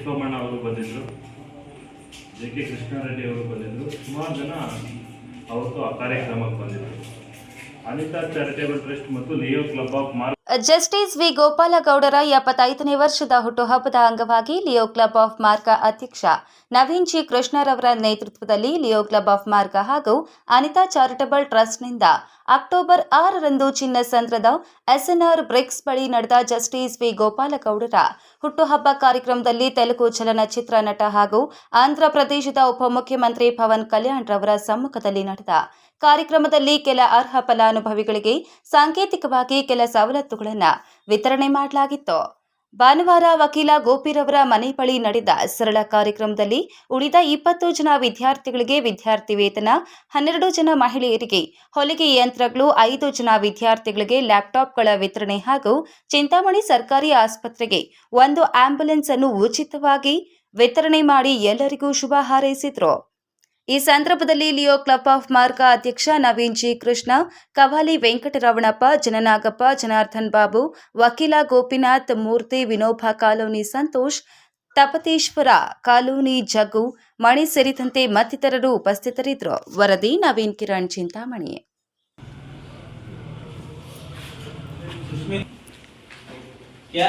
ಸೋಮಣ್ಣ ಅವರು ಬಂದಿದ್ದರು J K Krishnareddy ಅವರು ಬಂದಿದ್ದರು ಸುಮಾರು ಜನ ಅವತ್ತು ಆ ಕಾರ್ಯಕ್ರಮಕ್ಕೆ ಬಂದಿದ್ದರು ಅನಿತಾ ಚಾರಿಟೇಬಲ್ ಟ್ರಸ್ಟ್ ಮತ್ತು ಲಿಯೋ ಕ್ಲಬ್ ಆಫ್ ಮಾರ್ ಜಸ್ಟಿಸ್ ವಿ ಗೋಪಾಲಗೌಡರ ಎಪ್ಪತ್ತೈದನೇ ವರ್ಷದ ಹುಟ್ಟುಹಬ್ಬದ ಅಂಗವಾಗಿ ಲಿಯೋ ಕ್ಲಬ್ ಆಫ್ ಮಾರ್ಗ ಅಧ್ಯಕ್ಷ ನವೀನ್ ಜಿ ಕೃಷ್ಣರವರ ನೇತೃತ್ವದಲ್ಲಿ ಲಿಯೋ ಕ್ಲಬ್ ಆಫ್ ಮಾರ್ಗ ಹಾಗೂ ಅನಿತಾ ಚಾರಿಟಬಲ್ ಟ್ರಸ್ಟ್ನಿಂದ ಅಕ್ಟೋಬರ್ ಆರರಂದು ಚಿನ್ನಸಂದ್ರದ ಎಸ್ಎನ್ಆರ್ ಬ್ರಿಕ್ಸ್ ಬಳಿ ನಡೆದ ಜಸ್ಟಿಸ್ ವಿ. ಗೋಪಾಲಗೌಡರ ಹುಟ್ಟುಹಬ್ಬ ಕಾರ್ಯಕ್ರಮದಲ್ಲಿ ತೆಲುಗು ಚಲನಚಿತ್ರ ನಟ ಹಾಗೂ ಆಂಧ್ರಪ್ರದೇಶದ ಉಪಮುಖ್ಯಮಂತ್ರಿ ಪವನ್ ಕಲ್ಯಾಣ್ ರವರ ಸಮ್ಮುಖದಲ್ಲಿ ನಡೆದ ಕಾರ್ಯಕ್ರಮದಲ್ಲಿ ಕೆಲ ಅರ್ಹ ಫಲಾನುಭವಿಗಳಿಗೆ ಸಾಂಕೇತಿಕವಾಗಿ ಕೆಲ ಸವಲತ್ತುಗಳನ್ನು ವಿತರಣೆ ಮಾಡಲಾಗಿತ್ತು. ಭಾನುವಾರ ವಕೀಲ ಗೋಪಿರವರ ಮನೆ ಬಳಿ ನಡೆದ ಸರಳ ಕಾರ್ಯಕ್ರಮದಲ್ಲಿ ಉಳಿದ ಇಪ್ಪತ್ತು ಜನ ವಿದ್ಯಾರ್ಥಿಗಳಿಗೆ ವಿದ್ಯಾರ್ಥಿ ವೇತನ, ಹನ್ನೆರಡು ಜನ ಮಹಿಳೆಯರಿಗೆ ಹೊಲಿಗೆ ಯಂತ್ರಗಳು, ಐದು ಜನ ವಿದ್ಯಾರ್ಥಿಗಳಿಗೆ ಲ್ಯಾಪ್ಟಾಪ್ಗಳ ವಿತರಣೆ ಹಾಗೂ ಚಿಂತಾಮಣಿ ಸರ್ಕಾರಿ ಆಸ್ಪತ್ರೆಗೆ ಒಂದು ಆಂಬ್ಯುಲೆನ್ಸ್ ಅನ್ನು ಉಚಿತವಾಗಿ ವಿತರಣೆ ಮಾಡಿ ಎಲ್ಲರಿಗೂ ಶುಭ ಹಾರೈಸಿದ್ರು. ಈ ಸಂದರ್ಭದಲ್ಲಿ ಲಿಯೋ ಕ್ಲಬ್ ಆಫ್ ಮಾರ್ಗ ಅಧ್ಯಕ್ಷ ನವೀನ್ ಜಿ ಕೃಷ್ಣ, ಕವಾಲಿ ವೆಂಕಟರಮಣಪ್ಪ, ಜನನಾಗಪ್ಪ, ಜನಾರ್ದನ್ ಬಾಬು, ವಕೀಲ ಗೋಪಿನಾಥ್, ಮೂರ್ತಿ ವಿನೋಬ ಕಾಲೋನಿ ಸಂತೋಷ್, ತಪತೇಶ್ವರ ಕಾಲೋನಿ ಜಗ್ಗು, ಮಣಿ ಸೇರಿದಂತೆ ಮತ್ತಿತರರು ಉಪಸ್ಥಿತರಿದ್ದರು. ವರದಿ ನವೀನ್ ಕಿರಣ್ ಚಿಂತಾಮಣಿ. क्या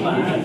Gracias.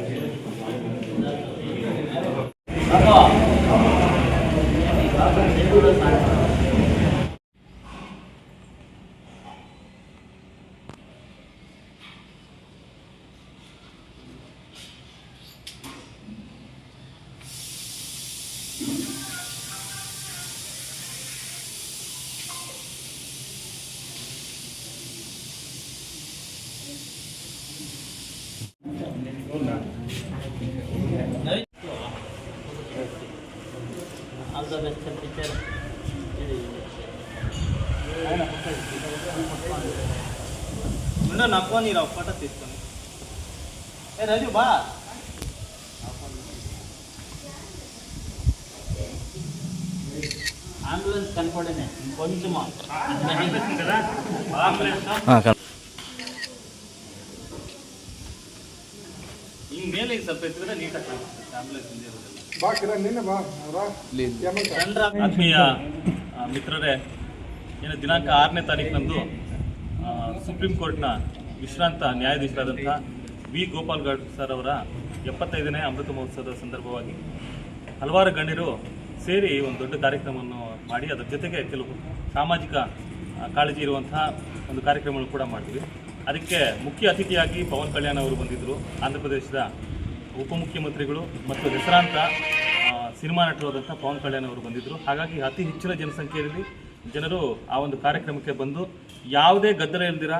แล้วก็ ముందు నా ఫోన్ ఇరా ఫోటో తీసుకొని ఏ రజు బా అంబులెన్స్ కనపడనే కొంచెమా ಹಿಂಗ್ ಮೇಲೆ ಹಿಂಗ್ ಸ್ವಲ್ಪ ಎತ್ತಿದ್ರೆ ನೀಟಾಗಿ ಕಾಣಿಸುತ್ತೆ ಆಂಬುಲೆನ್ಸ್ ಹಿಂದೆ ಇರೋದೆಲ್ಲ ಬಾ ಕಿರಣ್ ನಿನ್ನ ಬಾ ರಾ ಯಮಂತ ಜನರ ಆತ್ಮೀಯ ಆ, ಮಿತ್ರರೇ ಏನು ದಿನಾಂಕ ಆರನೇ ತಾರೀಕಿನಂದು ಸುಪ್ರೀಂ ಕೋರ್ಟ್ನ ವಿಶ್ರಾಂತ ನ್ಯಾಯಾಧೀಶರಾದಂಥ ವಿ. ಗೋಪಾಲ್ಗೌಡ್ ಸರ್ ಅವರ ಎಪ್ಪತ್ತೈದನೇ ಅಮೃತ ಮಹೋತ್ಸವದ ಸಂದರ್ಭವಾಗಿ ಹಲವಾರು ಗಣ್ಯರು ಸೇರಿ ಒಂದು ದೊಡ್ಡ ಕಾರ್ಯಕ್ರಮವನ್ನು ಮಾಡಿ, ಅದರ ಜೊತೆಗೆ ಕೆಲವು ಸಾಮಾಜಿಕ ಕಾಳಜಿ ಇರುವಂತಹ ಒಂದು ಕಾರ್ಯಕ್ರಮಗಳು ಕೂಡ ಮಾಡಿದ್ವಿ ಅದಕ್ಕೆ ಮುಖ್ಯ ಅತಿಥಿಯಾಗಿ ಪವನ್ ಕಲ್ಯಾಣ್ ಅವರು ಬಂದಿದ್ದರು. ಆಂಧ್ರ ಪ್ರದೇಶದ ಉಪಮುಖ್ಯಮಂತ್ರಿಗಳು ಮತ್ತು ಹೆಸರಾಂತ ಸಿನಿಮಾ ನಟರಾದಂಥ ಪವನ್ ಕಲ್ಯಾಣ್ ಅವರು ಬಂದಿದ್ದರು. ಹಾಗಾಗಿ ಅತಿ ಹೆಚ್ಚಿನ ಜನಸಂಖ್ಯೆಯಲ್ಲಿ ಜನರು ಆ ಒಂದು ಕಾರ್ಯಕ್ರಮಕ್ಕೆ ಬಂದು ಯಾವುದೇ ಗದ್ದಲ ಇಲ್ದಿರ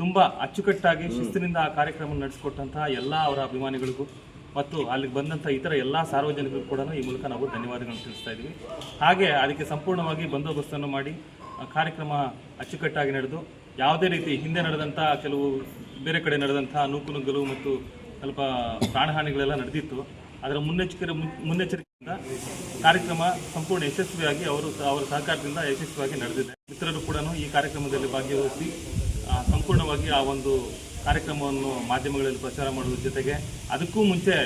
ತುಂಬ ಅಚ್ಚುಕಟ್ಟಾಗಿ ಶಿಸ್ತಿನಿಂದ ಆ ಕಾರ್ಯಕ್ರಮ ನಡೆಸಿಕೊಟ್ಟಂತಹ ಎಲ್ಲ ಅವರ ಅಭಿಮಾನಿಗಳಿಗೂ ಮತ್ತು ಅಲ್ಲಿಗೆ ಬಂದಂಥ ಇತರ ಎಲ್ಲ ಸಾರ್ವಜನಿಕರು ಕೂಡ ಈ ಮೂಲಕ ನಾವು ಧನ್ಯವಾದಗಳನ್ನು ತಿಳಿಸ್ತಾ ಇದ್ದೀವಿ. ಹಾಗೆ ಅದಕ್ಕೆ ಸಂಪೂರ್ಣವಾಗಿ ಬಂದೋಬಸ್ತನ್ನು ಮಾಡಿ ಕಾರ್ಯಕ್ರಮ ಅಚ್ಚುಕಟ್ಟಾಗಿ ನಡೆದು ಯಾವುದೇ ರೀತಿ ಹಿಂದೆ ನಡೆದಂಥ ಕೆಲವು ಬೇರೆ ಕಡೆ ನಡೆದಂಥ ನೂಕುನುಗ್ಗಲು ಮತ್ತು ಸ್ವಲ್ಪ ಪ್ರಾಣಹಾನಿಗಳೆಲ್ಲ ನಡೆದಿತ್ತು. ಅದರ ಮುನ್ನೆಚ್ಚರಿಕೆ ಮುನ್ನೆಚ್ಚರಿಕೆಯಿಂದ ಕಾರ್ಯಕ್ರಮ ಸಂಪೂರ್ಣ ಯಶಸ್ವಿಯಾಗಿ ಅವರು ಅವರ ಸಹಕಾರದಿಂದ ಯಶಸ್ವಿಯಾಗಿ ನಡೆದಿದೆ. ಮಿತ್ರರು ಕೂಡ ಈ ಕಾರ್ಯಕ್ರಮದಲ್ಲಿ ಭಾಗವಹಿಸಿ ಸಂಪೂರ್ಣವಾಗಿ ಆ ಒಂದು ಕಾರ್ಯಕ್ರಮವನ್ನು ಮಾಧ್ಯಮಗಳಲ್ಲಿ ಪ್ರಚಾರ ಮಾಡುವುದರ ಜೊತೆಗೆ ಅದಕ್ಕೂ ಮುಂಚೆ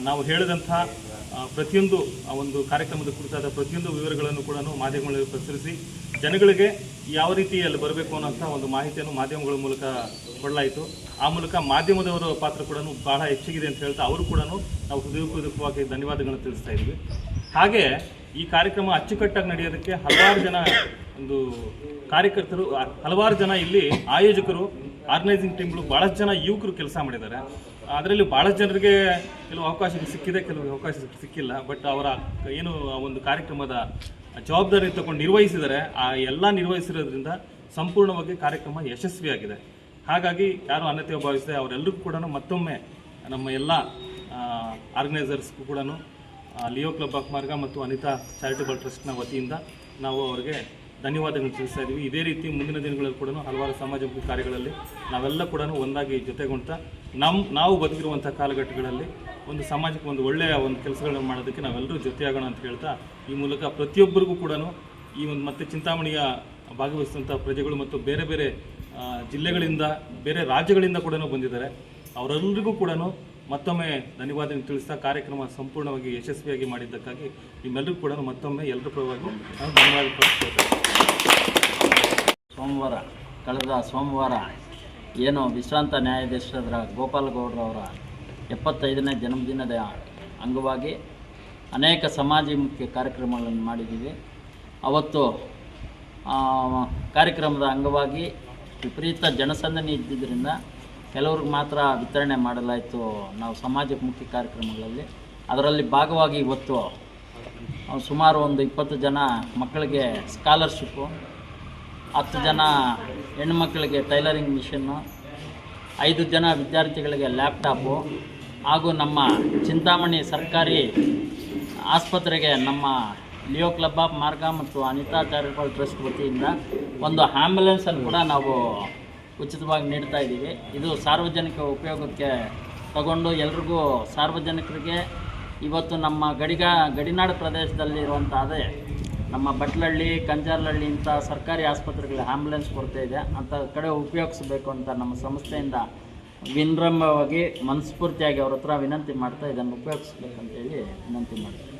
ನಾವು ಹೇಳಿದಂಥ ಪ್ರತಿಯೊಂದು, ಆ, ಒಂದು ಕಾರ್ಯಕ್ರಮದ ಕುರಿತಾದ ಪ್ರತಿಯೊಂದು ವಿವರಗಳನ್ನು ಕೂಡ ಮಾಧ್ಯಮಗಳಲ್ಲಿ ಪ್ರಸರಿಸಿ, ಜನಗಳಿಗೆ ಯಾವ ರೀತಿಯಲ್ಲಿ ಬರಬೇಕು ಅನ್ನೋಂಥ ಒಂದು ಮಾಹಿತಿಯನ್ನು ಮಾಧ್ಯಮಗಳ ಮೂಲಕ ಕೊಡಲಾಯಿತು. ಆ ಮೂಲಕ ಮಾಧ್ಯಮದವರ ಪಾತ್ರ ಕೂಡ ಬಹಳ ಹೆಚ್ಚಿಗಿದೆ ಅಂತ ಹೇಳ್ತಾ ಅವರು ಕೂಡ ನಾವು ಹೃದಯಪೂರ್ವಕವಾಗಿ ಧನ್ಯವಾದಗಳನ್ನು ತಿಳಿಸ್ತಾ ಇದ್ದೀವಿ. ಹಾಗೆ ಈ ಕಾರ್ಯಕ್ರಮ ಅಚ್ಚುಕಟ್ಟಾಗಿ ನಡೆಯೋದಕ್ಕೆ ಹಲವಾರು ಜನ ಒಂದು ಕಾರ್ಯಕರ್ತರು ಹಲವಾರು ಜನ ಇಲ್ಲಿ ಆಯೋಜಕರು ಆರ್ಗನೈಸಿಂಗ್ ಟೀಮ್ಗಳು ಭಾಳಷ್ಟು ಜನ ಯುವಕರು ಕೆಲಸ ಮಾಡಿದ್ದಾರೆ. ಅದರಲ್ಲಿ ಭಾಳಷ್ಟು ಜನರಿಗೆ ಕೆಲವು ಅವಕಾಶ ಸಿಕ್ಕಿದೆ, ಕೆಲವು ಅವಕಾಶ ಸಿಕ್ಕಿಲ್ಲ. ಬಟ್ ಅವರ ಏನು ಒಂದು ಕಾರ್ಯಕ್ರಮದ ಜವಾಬ್ದಾರಿ ತಗೊಂಡು ನಿರ್ವಹಿಸಿದರೆ ಆ ಎಲ್ಲ ನಿರ್ವಹಿಸಿರೋದ್ರಿಂದ ಸಂಪೂರ್ಣವಾಗಿ ಕಾರ್ಯಕ್ರಮ ಯಶಸ್ವಿಯಾಗಿದೆ. ಹಾಗಾಗಿ ಯಾರು ಅನ್ಯತೆ ಭಾವಿಸಿದೆ ಅವರೆಲ್ಲರಿಗೂ ಕೂಡ ಮತ್ತೊಮ್ಮೆ ನಮ್ಮ ಎಲ್ಲ ಆರ್ಗನೈಸರ್ಸ್ಗೂ ಕೂಡ ಲಿಯೋ ಕ್ಲಬ್ ಆಫ್ ಮತ್ತು ಅನಿತಾ ಚಾರಿಟಬಲ್ ಟ್ರಸ್ಟ್ನ ವತಿಯಿಂದ ನಾವು ಅವರಿಗೆ ಧನ್ಯವಾದಗಳನ್ನು ತಿಳಿಸ್ತಾ ಇದ್ದೀವಿ. ಇದೇ ರೀತಿ ಮುಂದಿನ ದಿನಗಳಲ್ಲಿ ಕೂಡ ಹಲವಾರು ಸಾಮಾಜಿಕ ಕಾರ್ಯಗಳಲ್ಲಿ ನಾವೆಲ್ಲ ಕೂಡ ಒಂದಾಗಿ ಜೊತೆಗೊಂಡ್ತಾ ನಮ್ಮ ನಾವು ಬದುಕಿರುವಂಥ ಕಾಲಘಟ್ಟಗಳಲ್ಲಿ ಒಂದು ಸಮಾಜಕ್ಕೆ ಒಂದು ಒಳ್ಳೆಯ ಒಂದು ಕೆಲಸಗಳನ್ನು ಮಾಡೋದಕ್ಕೆ ನಾವೆಲ್ಲರೂ ಜೊತೆಯಾಗೋಣ ಅಂತ ಹೇಳ್ತಾ ಈ ಮೂಲಕ ಪ್ರತಿಯೊಬ್ಬರಿಗೂ ಕೂಡ ಈ ಒಂದು ಮತ್ತೆ ಚಿಂತಾಮಣಿಯ ಭಾಗವಹಿಸಿದಂಥ ಪ್ರಜೆಗಳು ಮತ್ತು ಬೇರೆ ಬೇರೆ ಜಿಲ್ಲೆಗಳಿಂದ, ಬೇರೆ ರಾಜ್ಯಗಳಿಂದ ಕೂಡ ಬಂದಿದ್ದಾರೆ. ಅವರೆಲ್ಲರಿಗೂ ಕೂಡ ಮತ್ತೊಮ್ಮೆ ಧನ್ಯವಾದ ತಿಳಿಸ್ತಾ ಕಾರ್ಯಕ್ರಮ ಸಂಪೂರ್ಣವಾಗಿ ಯಶಸ್ವಿಯಾಗಿ ಮಾಡಿದ್ದಕ್ಕಾಗಿ ನಿಮ್ಮೆಲ್ಲರೂ ಕೂಡ ಮತ್ತೊಮ್ಮೆ ಎಲ್ಲರ ಪರವಾಗಿ ಧನ್ಯವಾದ ಸೋಮವಾರ, ಕಳೆದ ಸೋಮವಾರ ಏನು ವಿಶ್ರಾಂತ ನ್ಯಾಯಾಧೀಶರ ಗೋಪಾಲ ಗೌಡ್ರವರ ಎಪ್ಪತ್ತೈದನೇ ಜನ್ಮದಿನದ ಅಂಗವಾಗಿ ಅನೇಕ ಸಮಾಜಮುಖಿ ಕಾರ್ಯಕ್ರಮಗಳನ್ನು ಮಾಡಿದ್ದೀವಿ. ಅವತ್ತು ಕಾರ್ಯಕ್ರಮದ ಅಂಗವಾಗಿ ವಿಪರೀತ ಜನಸಂದಣಿ ಇದ್ದಿದ್ದರಿಂದ ಕೆಲವ್ರಿಗೆ ಮಾತ್ರ ವಿತರಣೆ ಮಾಡಲಾಯಿತು ನಾವು ಸಮಾಜಮುಖಿ ಕಾರ್ಯಕ್ರಮಗಳಲ್ಲಿ. ಅದರಲ್ಲಿ ಭಾಗವಾಗಿ ಇವತ್ತು ಸುಮಾರು ಒಂದು ಇಪ್ಪತ್ತು ಜನ ಮಕ್ಕಳಿಗೆ ಸ್ಕಾಲರ್ಶಿಪ್ಪು ಹತ್ತು ಜನ ಹೆಣ್ಮಕ್ಳಿಗೆ ಟೈಲರಿಂಗ್ ಮಿಷನ್ನು ಐದು ಜನ ವಿದ್ಯಾರ್ಥಿಗಳಿಗೆ ಲ್ಯಾಪ್ಟಾಪು ಹಾಗೂ ನಮ್ಮ ಚಿಂತಾಮಣಿ ಸರ್ಕಾರಿ ಆಸ್ಪತ್ರೆಗೆ ನಮ್ಮ ಲಿಯೋ ಕ್ಲಬ್ ಆಫ್ ಮಾರ್ಗ ಮತ್ತು ಅನಿತಾ ಚಾರಿಟಬಲ್ ಟ್ರಸ್ಟ್ ವತಿಯಿಂದ ಒಂದು ಆ್ಯಂಬುಲೆನ್ಸನ್ನು ಕೂಡ ನಾವು ಉಚಿತವಾಗಿ ನೀಡ್ತಾ ಇದ್ದೀವಿ. ಇದು ಸಾರ್ವಜನಿಕ ಉಪಯೋಗಕ್ಕೆ ತಗೊಂಡು ಎಲ್ರಿಗೂ ಸಾರ್ವಜನಿಕರಿಗೆ ಇವತ್ತು ನಮ್ಮ ಗಡಿಗ, ಗಡಿನಾಡು ಪ್ರದೇಶದಲ್ಲಿರುವಂಥ ಅದೇ ನಮ್ಮ ಬಟ್ಲಹಳ್ಳಿ ಕಂಜಾರ್ಲಹಳ್ಳಿ ಇಂಥ ಸರ್ಕಾರಿ ಆಸ್ಪತ್ರೆಗಳಿಗೆ ಆ್ಯಂಬುಲೆನ್ಸ್ ಕೊರತೆ ಇದೆ. ಅಂಥ ಕಡೆ ಉಪಯೋಗಿಸಬೇಕು ಅಂತ ನಮ್ಮ ಸಂಸ್ಥೆಯಿಂದ ವಿನಮ್ರವಾಗಿ, ಮನಸ್ಫೂರ್ತಿಯಾಗಿ ಅವ್ರ ಹತ್ರ ವಿನಂತಿ ಮಾಡ್ತಾ ಇದನ್ನು ಉಪಯೋಗಿಸ್ಬೇಕಂತೇಳಿ ವಿನಂತಿ ಮಾಡ್ತೀವಿ